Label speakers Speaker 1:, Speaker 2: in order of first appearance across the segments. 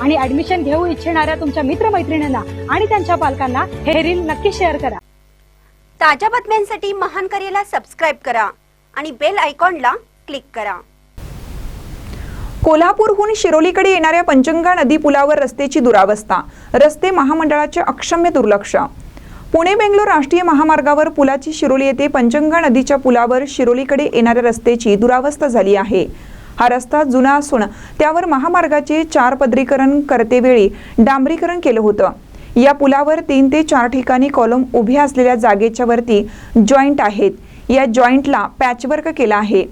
Speaker 1: आणि ऍडमिशन घेऊ इच्छिणाऱ्या तुमच्या मित्रमैत्रिणींना आणि त्यांच्या पालकांना हे रील नक्की शेअर करा.
Speaker 2: ताज्या बातम्यांसाठी महान करेला सबस्क्राईब करा आणि बेल आयकॉनला क्लिक करा.
Speaker 3: कोल्हापूरहून शिरोलीकडे येणाऱ्या पंचंगा नदी पुलावर रस्त्याची दुरावस्था. रस्ते महामंडळाचे अक्षम्य दुर्लक्ष. पुणे बेंगलोर राष्ट्रीय महामार्गावर पुलाची शिरोली येथे पंचंगा नदीच्या पुलावर शिरोलीकडे येणाऱ्या रस्त्याची दुरावस्था झाली आहे. हा रस्ता जुना असून त्यावर महामार्गाचे चार पदरीकरण करतेवेळी डांबरीकरण केलं होतं. या पुलावर तीन ते चार ठिकाणी कॉलम उभे असलेल्या जागेच्या वरती जॉईंट आहेत. या जॉईंटला पॅचवर्क केला आहे.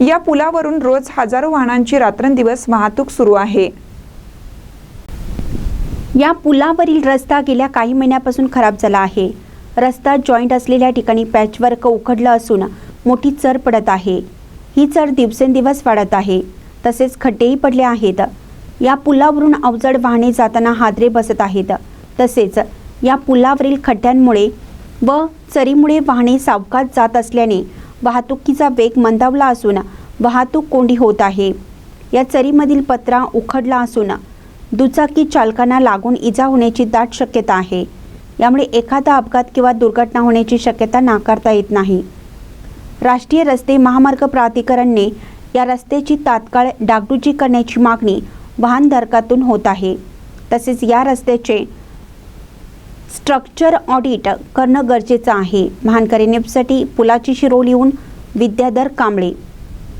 Speaker 3: या पुलावरून रोज हजारो वाहनांची रात्रंदिवस वाहतूक सुरू आहे.
Speaker 2: या पुलावरील रस्ता गेल्या काही महिन्यापासून खराब झाला आहे. रस्ता जॉईंट असलेल्या ठिकाणी पॅचवर्क उखडलं असून मोठी चर पडत आहे. ही चर दिवसेंदिवस वाढत आहे. तसेच खड्डेही पडले आहेत. या पुलावरून अवजड वाहने जाताना हादरे बसत आहेत. तसेच या पुलावरील खड्ड्यांमुळे व चरीमुळे वाहने सावकात जात असल्याने वाहतुकीचा वेग मंदावला असून वाहतूक कोंडी होत आहे. या चरीमधील पत्रा उखडला असून दुचाकी चालकांना लागून इजा होण्याची दाट शक्यता आहे. यामुळे एखादा अपघात किंवा दुर्घटना होण्याची शक्यता नाकारता येत नाही. राष्ट्रीय रस्ते महामार्ग प्राधिकरणने या रस्त्याची तात्काळ डागडुजी करण्याची मागणी वाहनधारकातून होत आहे. तसेच या रस्त्याचे स्ट्रक्चर ऑडिट करणं गरजेचं आहे. महानकरी नेपसाठी पुलाची शिरोलीहून विद्याधर कांबळे